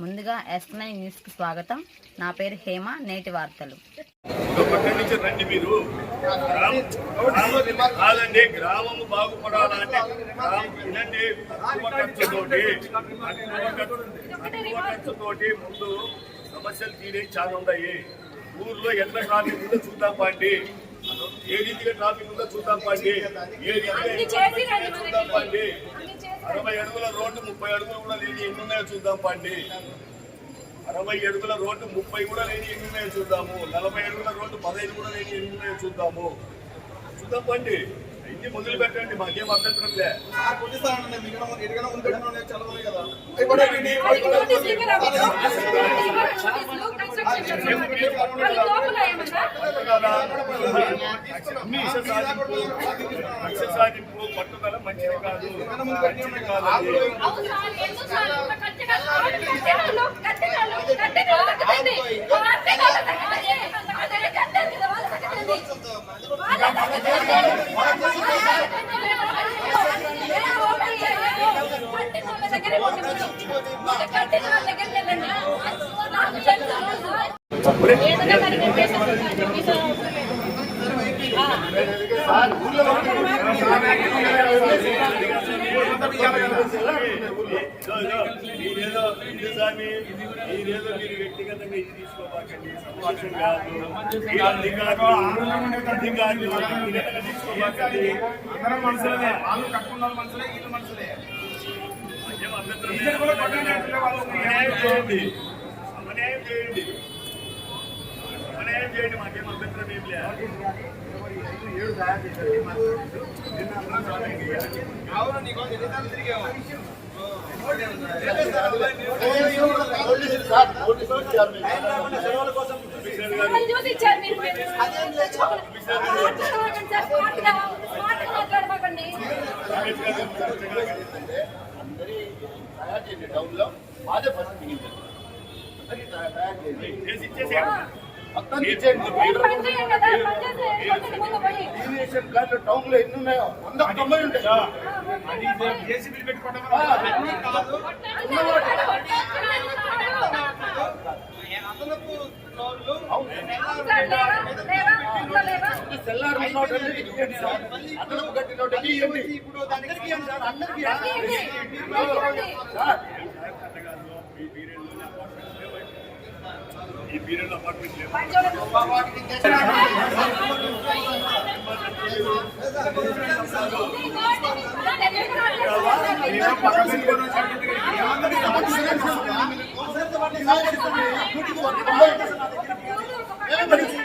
ముందుగా yes nine న్యూస్కి స్వాగతం. నా పేరు హేమ నేటి వార్తలు. రండి మీరు. గ్రామం గ్రామం కాదండి గ్రామం బాగుపడాలంటే తక్కువ ఖర్చుతోటి తక్కువ ఖర్చుతోటి ముందు సమస్యలు తీరే చాలా ఉన్నాయి ఊర్లో ఎంత ట్రాఫిక్ ఉందో చూద్దాం పండి. ఏ రీతిగా ట్రాఫిక్ ఉందో చూద్దాం పండి. ఏ రీతిగా చూద్దాం పండి. అరవై అడుగుల రోడ్డు ముప్పై అడుగులు కూడా లేని ఎన్ని ఉన్నాయో చూద్దాం పండి. అరవై అడుగుల రోడ్డు ముప్పై కూడా లేని ఎన్ని ఉన్నాయో చూద్దాము. నలభై అడుగుల రోడ్డు పదహైదు కూడా లేని ఎన్ని ఉన్నాయో చూద్దాము. చూద్దాం పండి. ఇన్ని మొదలు పెట్టండి మాకేం అభ్యంతరం లే. సాధింపు లక్ష సాధింపు పట్టుదల మంచిది కాదు మంచిది కాదు అది. మీరేదో ఇది స్వామి మీరేదో మీరు వ్యక్తిగతంగా ఇది తీసుకోబాకండి సమావేశం కాదు అధికారులు అధికారులు తీసుకోబాకండి అందరం మనుషులే వాళ్ళు మనుషులే వీళ్ళు మనుషులే చేయండి? చేయండి చేయండి? మాకేం అభ్యంతరం ఏం లేదు. టౌన్లో మాదే ఫస్ట్ మిగిలింది అందరికీ తయా- తయారు చేసి. మొత్తం ఇచ్చేయండి. ఇరిగేషన్ కార్డు టౌన్లో ఎన్ని ఉన్నాయో వంద తొంభై ఉంటాయి. అదనపు సార్ అదనపు కట్టినోటంటే ఇవ్వండి ఇప్పుడు దానికి అందరికీ ఇవ్వండి సార్ అందరికీ ఇవ్వండి. ఇవ్వండి. సార్ ఈ పీరియడ్ అపార్ట్మెంట్ లేవు తొంభై ఉంటాయి సార్